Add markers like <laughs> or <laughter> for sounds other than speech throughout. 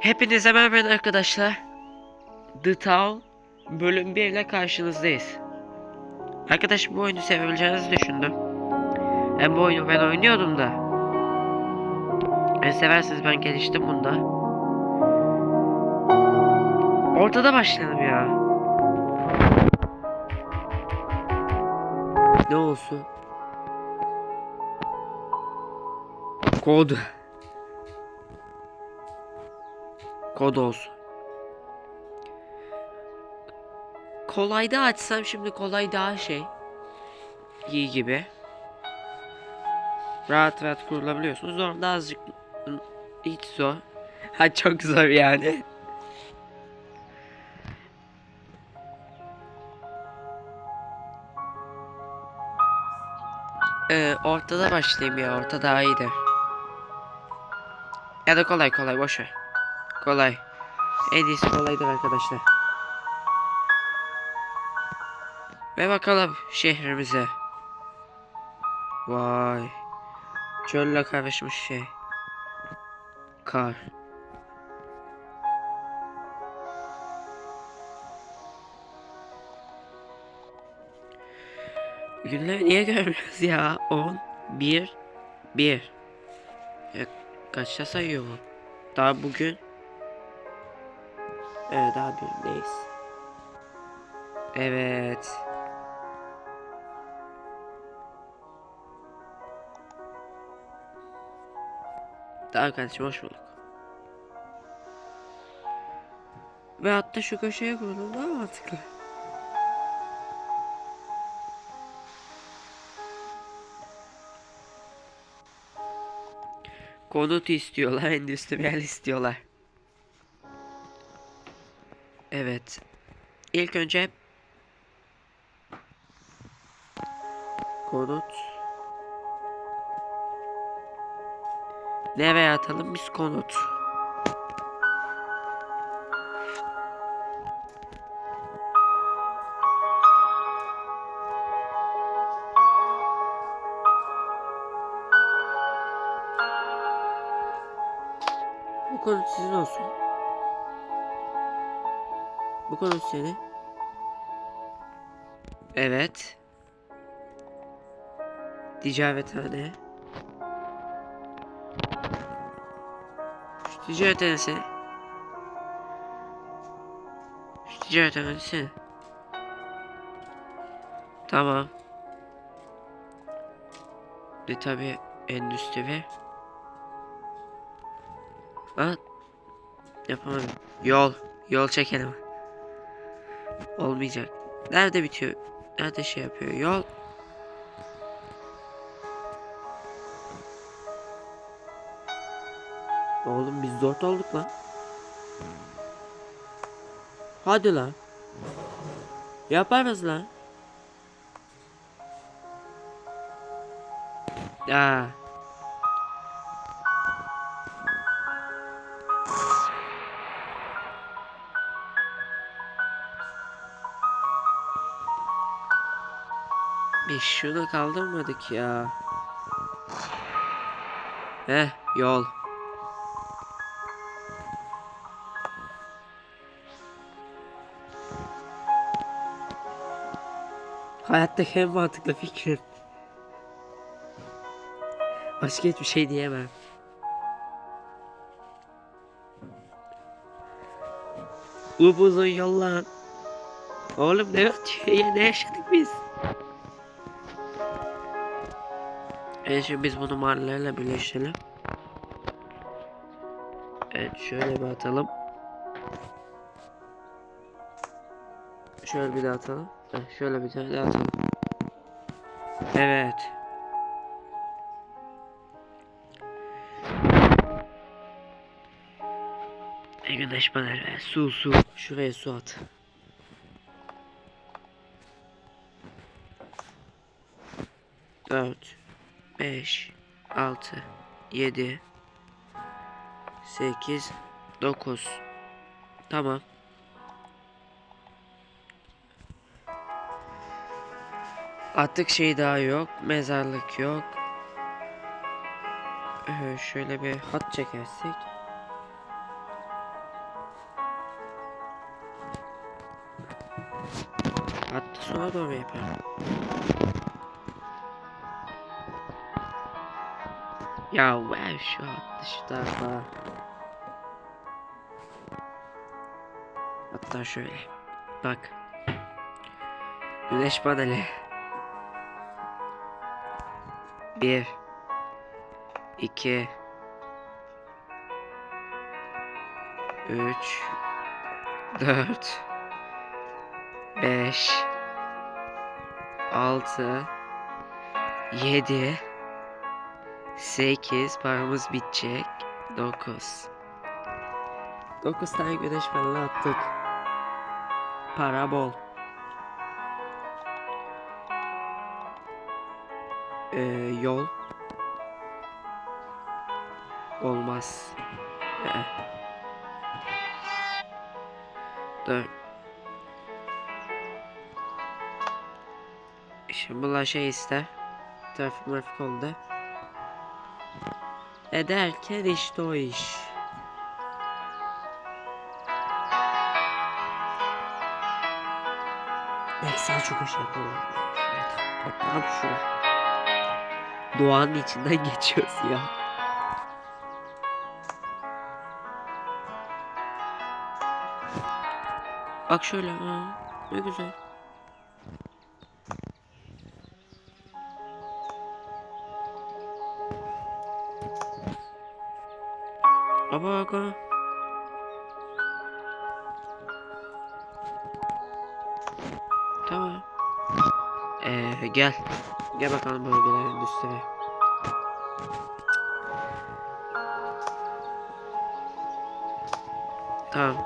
Hepinize merhaba arkadaşlar. The Town bölüm 1 ile karşınızdayız. Arkadaş bu oyunu sevebileceğinizi düşündüm. Hem bu oyunu ben oynuyordum da. E seversiniz ben geliştim bunda. Ortada başlayalım ya. Ne olsun? Kod. Kod olsun. Kolayda açsam şimdi kolay daha şey. iyi gibi. Rahat rahat kurulabiliyorsunuz. Zor da azıcık hiç zor. <laughs> Ha çok zor yani. Ee, ortada başlayayım ya. Orta daha iyiydi. Ya da kolay kolay boş. Kolay. En iyisi kolaydır arkadaşlar. Ve bakalım şehrimize. Vay. Çölle karışmış şey. Kar. Günleri niye görmüyoruz ya? 10, 1, 1. Ya kaçta sayıyor bu? Daha bugün. Evet daha birindeyiz. Evet. Daha kardeşim hoş bulduk. Ve hatta şu köşeye kurulum daha mantıklı. Konut istiyorlar, endüstriyel istiyorlar. İlk önce konut Nereye atalım biz konut? Bu konut sizin olsun. Bu konut senin. Evet. Ticarethane. Şu ticarethanesi. Şu ticarethanesi. Tamam. Ve tabi endüstri. Ha? Yapamadım. Yol. Yol çekelim. Olmayacak. Nerede bitiyor? Nerede şey yapıyor? Yol. Oğlum biz dört olduk lan. Hadi lan. Yaparız lan. Ya. Şunu kaldırmadık ya. Heh yol. Hayattaki en mantıklı fikrim. Başka hiçbir şey diyemem. Upuzun yol lan. Oğlum ne ne yaşadık biz? Evet şimdi biz bunu mahallelerle birleştirelim. Evet şöyle bir atalım. Şöyle bir daha atalım. Evet, şöyle bir tane daha atalım. Evet. Güneş panel. Su su. Şuraya su at. Evet. 5 6 7 8 9 Tamam. Attık şey daha yok. Mezarlık yok. Ee, şöyle bir hat çekersek. Hattı sola doğru yapalım. Ya ver şu at şu tarafa. Hatta şöyle. Bak. Güneş paneli. Bir. iki, Üç. Dört. Beş. Altı. Yedi. Sekiz. Paramız bitecek. Dokuz. Dokuz tane güneş paneli attık. Para bol. Ee, yol. Olmaz. Ee. Dur. Şimdi bunlar şey ister. Trafik mafik oldu. Ederken işte o iş. Sana çok hoş yapalım. Tam şuraya. Doğanın içinden geçiyoruz ya. Bak şöyle ha. Ne güzel. Aba bak ha. Tamam. Ee, gel. Gel bakalım bölgelerin üstüne. Tamam.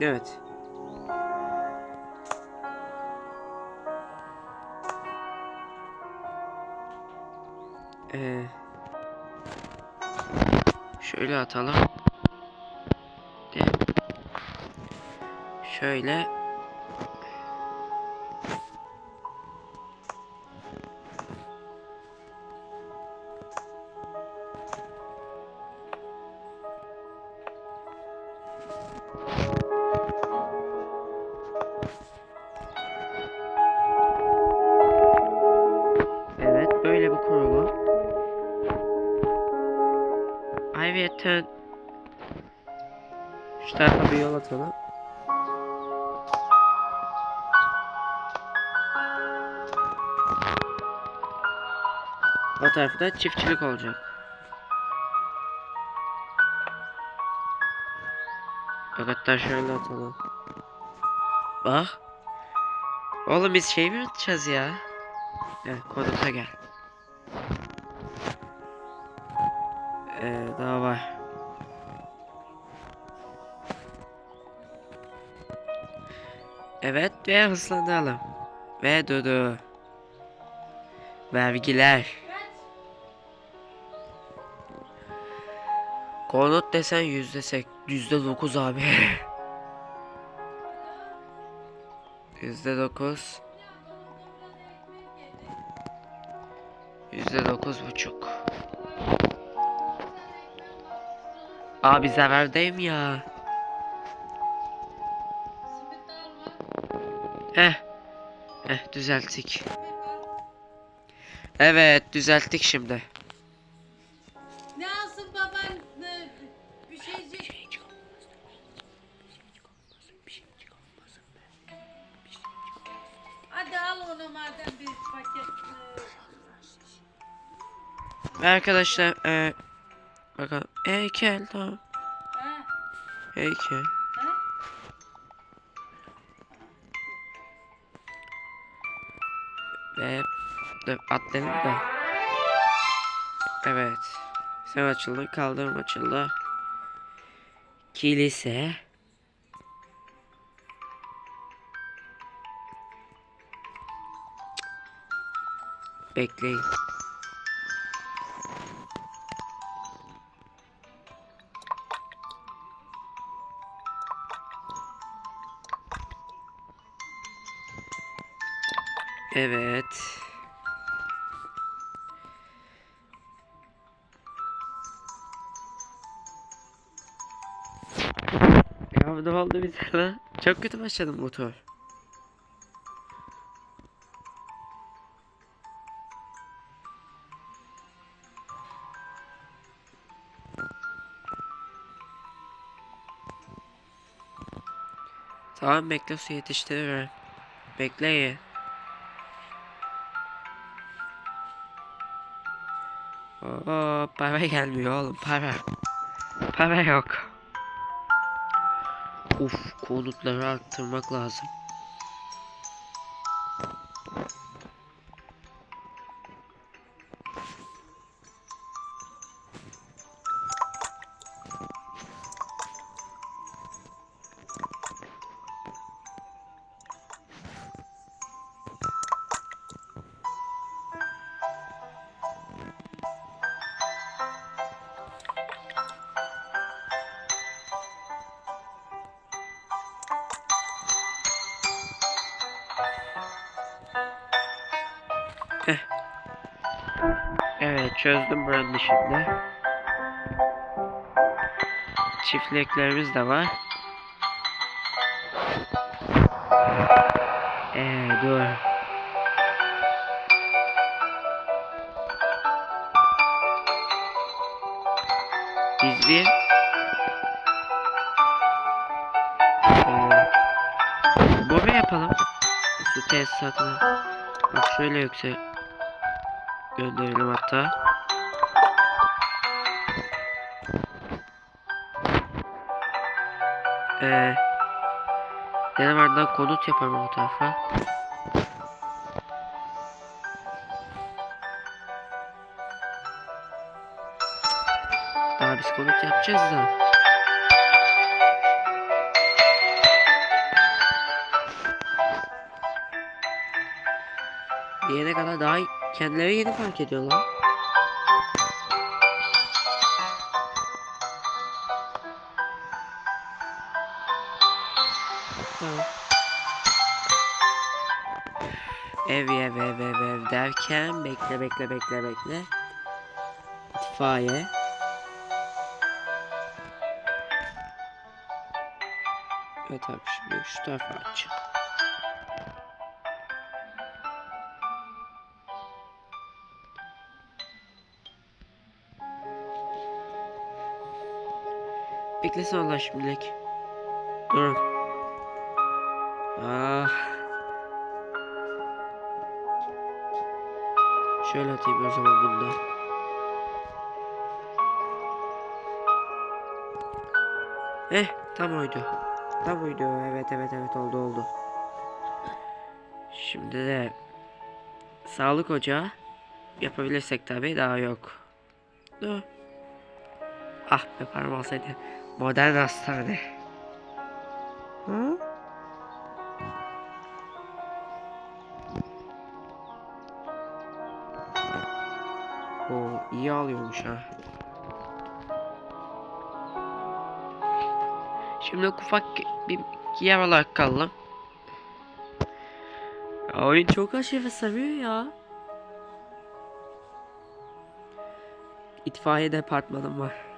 Evet. Ee, şöyle atalım. De. Şöyle. O tarafta çiftçilik olacak. Bak hatta şöyle atalım. Bak. Oğlum biz şey mi atacağız ya? Evet konuta gel. Ee, daha var. Evet ve hızlanalım. Ve Dudu. Vergiler. Konut desen yüzde sek yüzde dokuz abi. Yüzde dokuz. Yüzde dokuz buçuk. Abi zarardayım ya. Heh. Heh düzelttik. Evet düzelttik şimdi. Arkadaşlar e, bakalım heykel tamam heykel. Ve dur atlayalım da. Evet. Sen açıldı. Kaldırım açıldı. Kilise. Bekleyin. Evet. Ya ne oldu bize la? Çok kötü başladım motor. Tamam bekle su yetiştiririm. Bekle ye. Oo, para gelmiyor oğlum para. Para yok. Uf konutları arttırmak lazım. Buranın şimdi. Çiftliklerimiz de var. Ee dur. Biz bir mu yapalım? Su tesisatını. Bak şöyle yüksek gönderelim hatta. Ee, Danimarka'dan konut yaparım o tarafa. Daha biz konut yapacağız da. Diyene kadar daha kendileri yeni fark ediyorlar. Tamam. Ev ev ev ev ev derken bekle bekle bekle bekle. İtfaiye. Evet abi şimdi şu tarafa açacağım. Beklesin Allah şimdilik. Durun. Ah. Şöyle atayım o zaman bunda. Eh tam oydu. Tam oydu. Evet evet evet oldu oldu. Şimdi de sağlık ocağı yapabilirsek tabii daha yok. Dur. Ah be param olsaydı. Modern hastane. Şimdi ufak bir yer olarak kaldım. Ya Oyun çok aşırı sarıyor ya. İtfaiye departmanım var.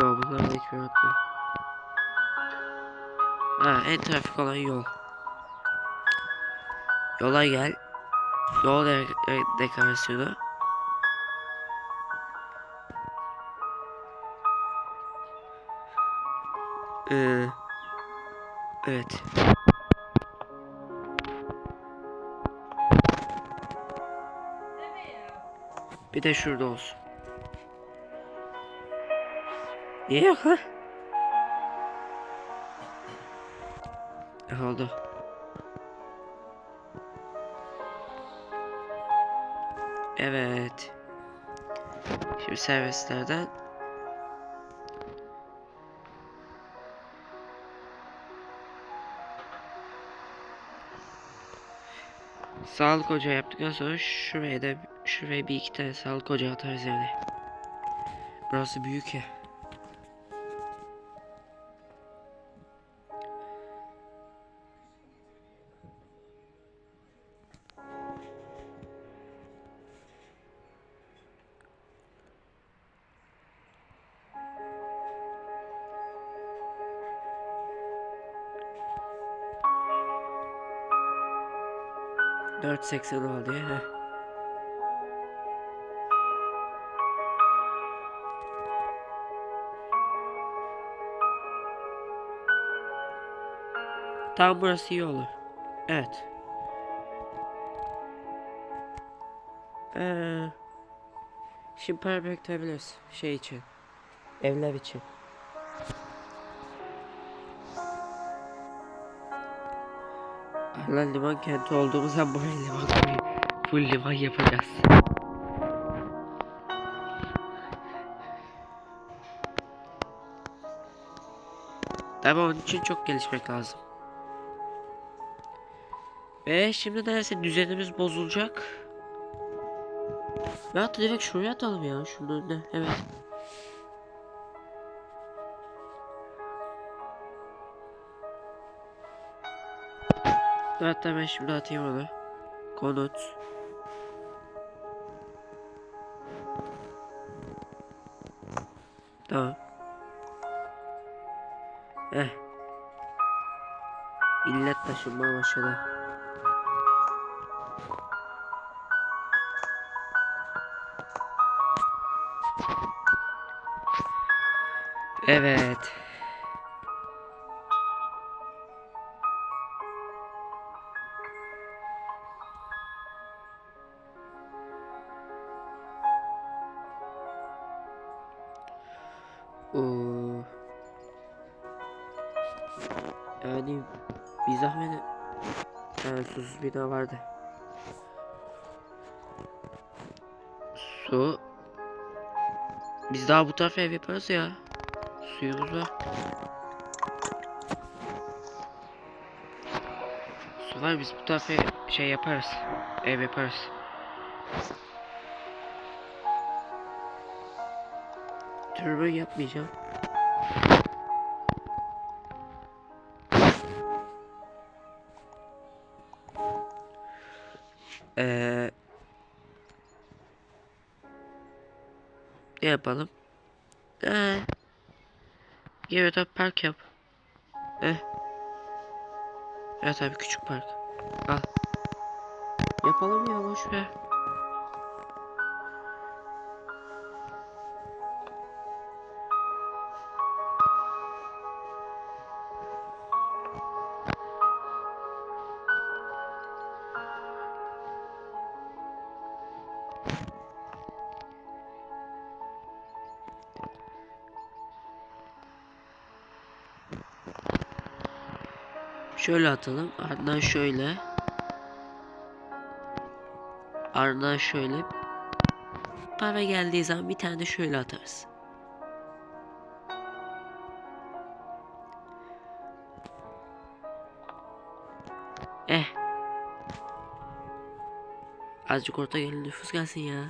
Yo bunları da hiçbir unutmuyorum. Ha en trafik olan yol. Yola gel. Yol de- dekorasyonu. Ee, evet. Bir de şurada olsun. Yok ha? Oldu. Evet. Şimdi servislerden Sağlık ocağı yaptıktan sonra şuraya da şuraya bir iki tane sağlık ocağı atarız yani. Burası büyük ya. 4.80 oldu heh. Tam burası iyi olur. Evet. Ee, şimdi para biriktirebiliriz. Şey için. Evler için. Arlan liman kenti olduğumuzdan buraya <laughs> liman koyup full liman yapacağız. Tabii onun için çok gelişmek lazım. Ve şimdi neredeyse düzenimiz bozulacak. Ve hatta direkt şuraya atalım ya şunun önüne evet. Dur Hatta ben şimdi atayım onu. Konut. Tamam. Eh. İllet taşınmaya başladı. Evet. Bina vardı. Su. Biz daha bu tarafa ev yaparız ya. Suyumuz var. Su var biz bu tarafa şey yaparız. Ev yaparız. Türbün yapmayacağım. Yapalım? Ee, evet abi park yap. Eh. Evet abi küçük park. Al. Yapalım ya boş ver. Şöyle atalım. Ardından şöyle. Ardından şöyle. Para geldiği zaman bir tane de şöyle atarız. Eh. Azıcık orta gelin nüfus gelsin ya.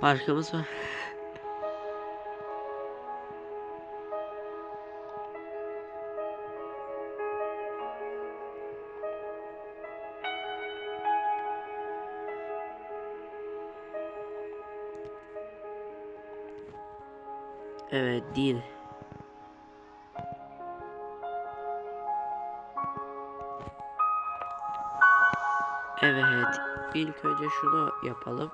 Parkımız var. Evet değil. Evet. İlk önce şunu yapalım.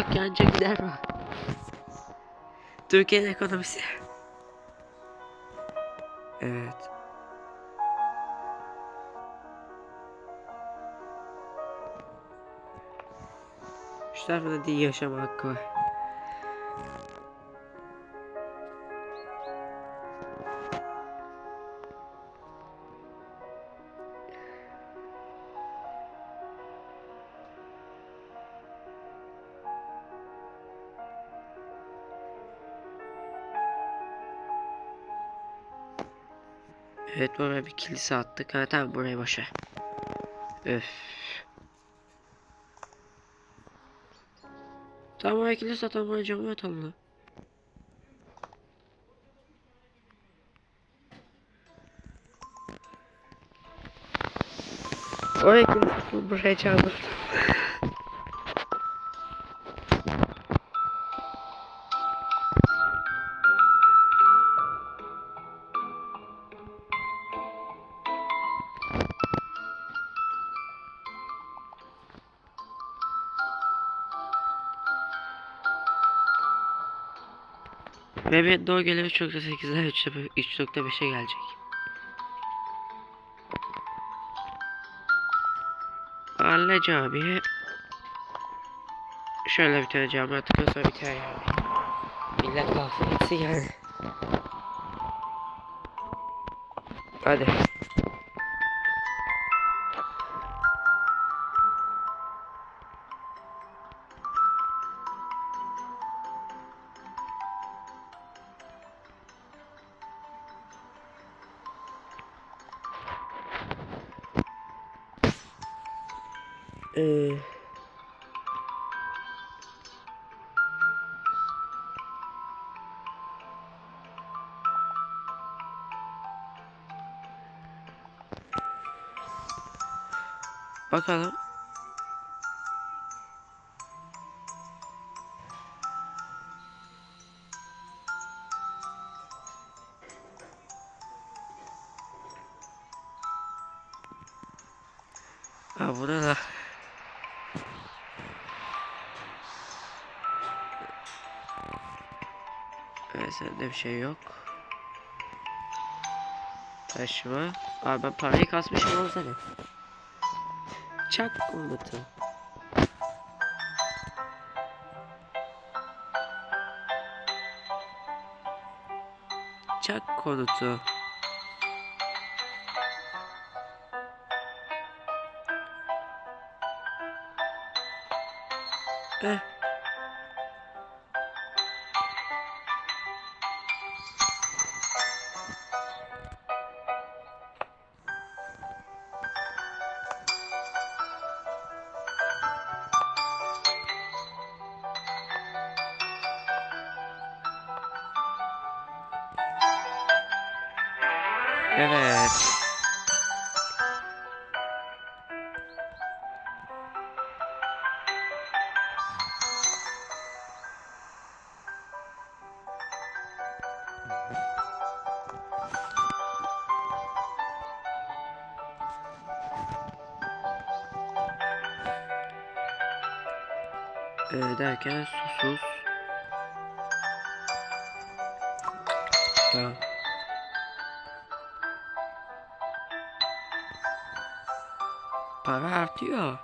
Yok yanca gider var. Türkiye'nin ekonomisi. Evet. Şu tarafta değil yaşama hakkı var. Evet buraya bir kilise attık. Ha tamam buraya boşa. Öf. Tamam buraya kilise atalım buraya cami atalım. Oraya kilise atalım buraya cami atalım. <laughs> çarptı. Mehmet Doğu geliyor 3.8'den 3.5'e gelecek. Hallec abi. Şöyle bir tane cam tıkıyorsa biter yani. Millet kalsın gitsin yani. Hadi. Ee, bakalım. Sende bir şey yok. Taşıma. Abi ben parayı kasmışım olsa ne? Çak komutu. Çak konutu. Eh. Ee, derken susuz. Tamam. Para artıyor.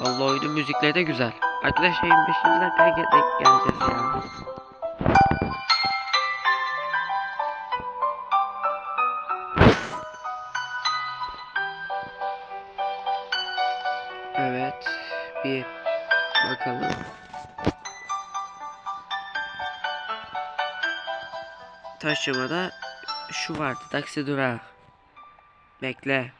Allah oyunun müzikleri de güzel. Arkadaşlar 25. dakikaya gel- geleceğiz ya. Bir bakalım. Taşımada şu vardı. Taksi durağı. Bekle.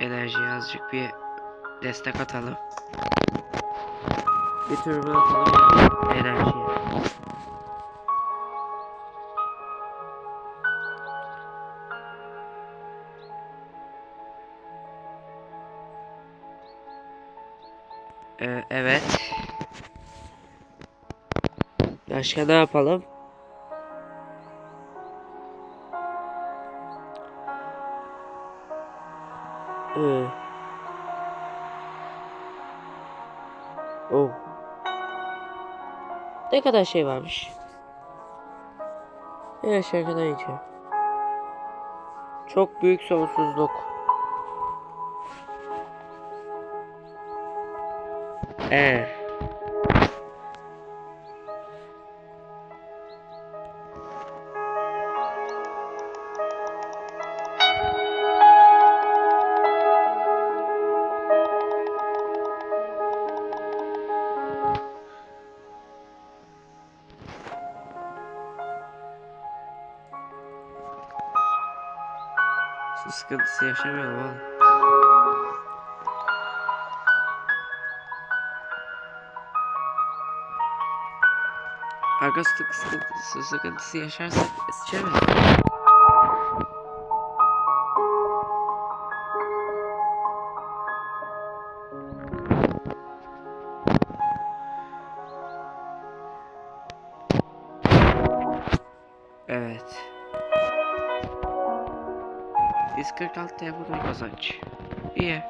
Enerjiye azıcık bir destek atalım. Bir türbün atalım enerjiye. Başka ne yapalım? Ee. Oh. Ne kadar şey varmış. Evet şarkıdan içiyor. Çok büyük sonsuzluk. Ee. Sensiz yaşamıyorum oğlum. Arkası sıkıntısı, sıkıntısı yaşarsak sıçamayız. Kazanç. İyi.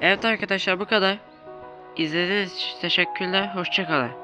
Evet arkadaşlar bu kadar. İzlediğiniz için teşekkürler. Hoşçakalın.